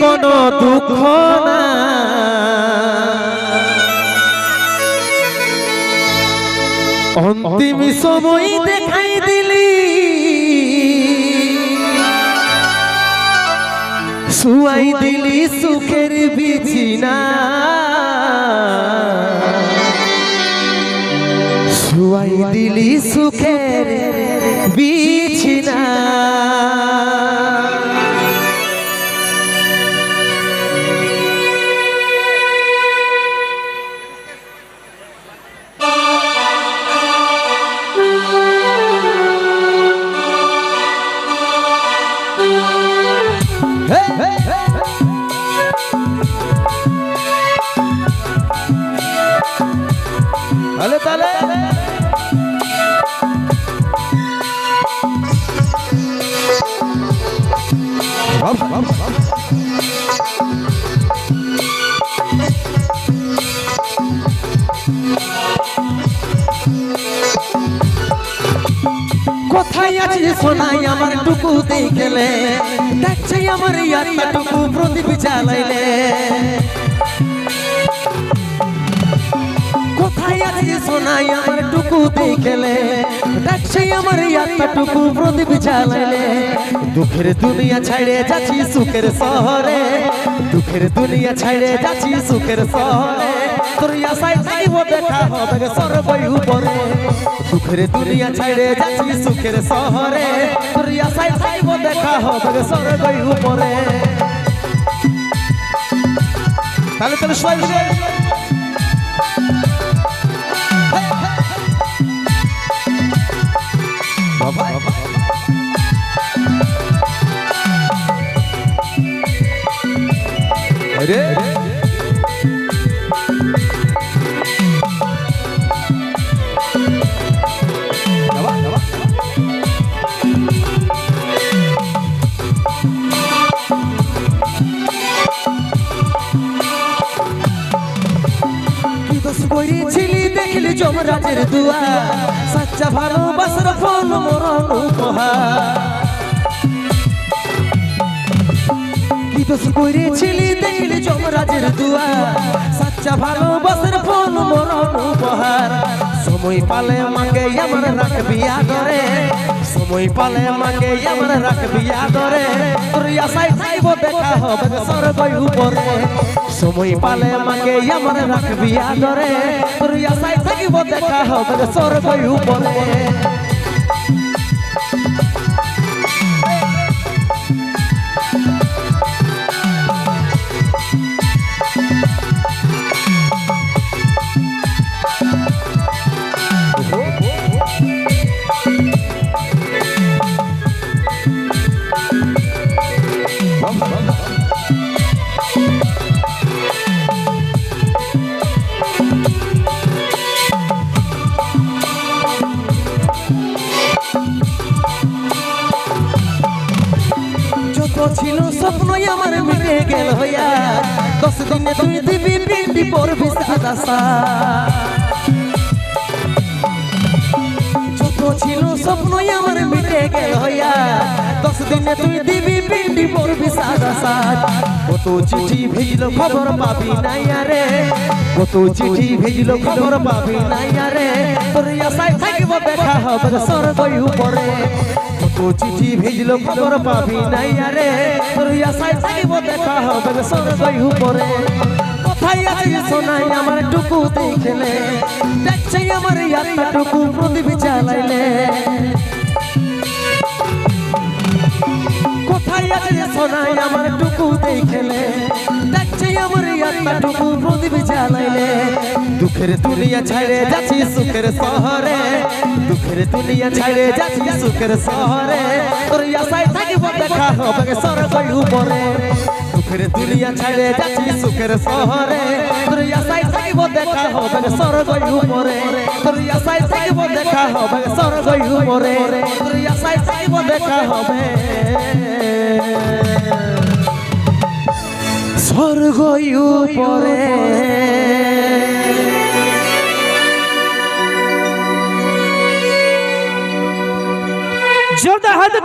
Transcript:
কোনো দুঃখ না। অন্তিম সময় দেখাই দিলি। শুয়াই দিলি সুখের বিছিনা। শুয়াই দিলি সুখের বিছিনা। তাহলে কোথায় আছিস সোনাই? আমার টুকু দেখলে। দেখছে আমার ইয়াত্তা টুকু প্রদীপ জ্বালাইলে। টুকু আমার দুঃখের দুনিয়া ছাইড়ে যাচ্ছি সুখের শহরে। দুঃখের দুনিয়া ছাইড়ে যাচ্ছি সুখের শহরে। তোর আশায় থাকিব দেখা হবে সর্বই উপরে। সুখের দুনিয়া ছাইড়ে যাচ্ছি সুখের শহরে। তোর আশায় থাকিব দেখা হবে সর্বই উপরে। তাহলে তাহলে সবাই মিলে বাবা। দেখলি দুয়া, সাচ্চা ভালোবাসার ফল মরণ উপহার। দোষ করেছিলি দেখলি যমরাজের দুয়া, সাচ্চা ভালোবাসার ফল মরণ উপহার। সময় পালে মাকে আমার রাখবি আদরে সময় পালে মাকে আমার রাখবি আদরে। তোর আশায় সাইব দেখা হবে সর্বই উপরে। সময় পালে মাকে আমার রাখবি আদরে। তোর আশায় থাকিব দেখা হবে সর্বই উপরে। যত ছিল, স্বপ্নই আমার মিটে গেল হইয়া। দশ দিনে তুই দিবি পিন্ডি পড়বি সাদা যত ছিল, স্বপ্নই আমার মিটে গেল হইয়া। দশ দিনে তুই দিবি পিন্ডি পড়বি সাদা সাত কত চিঠি ভেজল খবর পাবি নাই আরে। কত চিঠি ভেজল খবর পাবি নাই আরে। তোর আশায় থাকিব, দেখা হবে সর্বই উপরে। কত চিঠি ভেজল খবর পাবি নাই আরে। তোর আশায় থাকিব দেখা হবে সর্বই উপরে। কোথায় আছে সোনাই আমার টুকু দেখলে দেখছে আমার ইয়াত্তা টুকু প্রদীপ জ্বালাইলে। কোথায় আছে সোনাই আমার টুকু দেখলে দেখছে আমার ইয়াত্তা টুকু প্রদীপ জ্বালাইলে দুঃখের দুনিয়া ছাড়ে যাচ্ছি সুখের শহরে। দুঃখের দুনিয়া ছাড়ে যাচ্ছি সুখের শহরে। তোর আশায় থাকিব দেখা হবে সর্বই উপরে। সুখের দুনিয়া ছাড়ে যাচ্ছি সুখের শহরে। তোর আশায় থাকিব দেখা হবে সর্বই উপরে। তোর থাকিব দেখা হবে সর্বই উপরে। তোর থাকিব দেখা হবে। স্বর্গ পরে। জোরদার হাতে